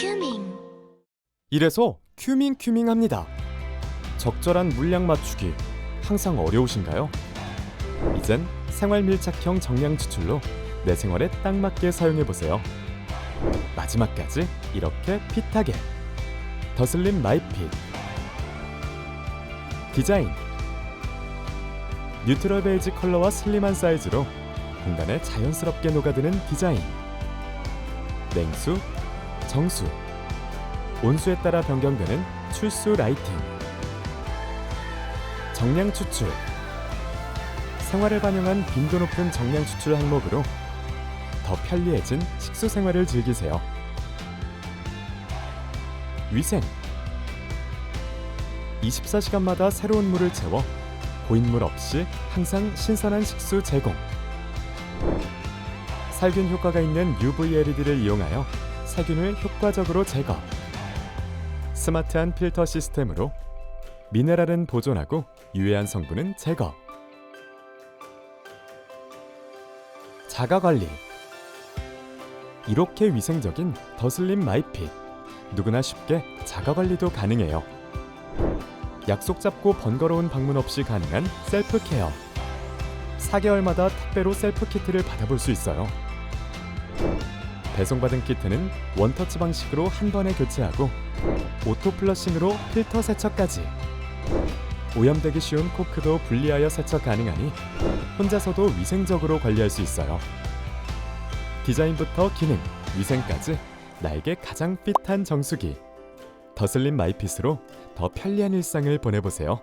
큐밍 이래서 큐밍 큐밍 합니다. 적절한 물량 맞추기 항상 어려우신가요? 이젠 생활 밀착형 정량 추출로 내 생활에 딱 맞게 사용해 보세요. 마지막까지 이렇게 핏하게 더슬림 마이핏 디자인 뉴트럴 베이지 컬러와 슬림한 사이즈로 공간에 자연스럽게 녹아드는 디자인 냉수, 정수. 온수에 따라 변경되는 출수 라이팅. 정량 추출. 생활을 반영한 빈도 높은 정량 추출 항목으로 더 편리해진 식수 생활을 즐기세요. 위생. 24시간마다 새로운 물을 채워 고인물 없이 항상 신선한 식수 제공. 살균 효과가 있는 UV LED를 이용하여 세균을 효과적으로 제거 스마트한 필터 시스템으로 미네랄은 보존하고 유해한 성분은 제거. 자가 관리. 이렇게 위생적인 더슬림 마이핏. 누구나 쉽게 자가 관리도 가능해요. 약속 잡고 번거로운 방문 없이 가능한 셀프 케어. 4개월마다 택배로 셀프 키트를 받아볼 수 있어요. 배송받은 키트는 원터치 방식으로 한 번에 교체하고 오토 플러싱으로 필터 세척까지 오염되기 쉬운 코크도 분리하여 세척 가능하니 혼자서도 위생적으로 관리할 수 있어요. 디자인부터 기능, 위생까지 나에게 가장 핏한 정수기 더슬림 마이핏으로 더 편리한 일상을 보내보세요.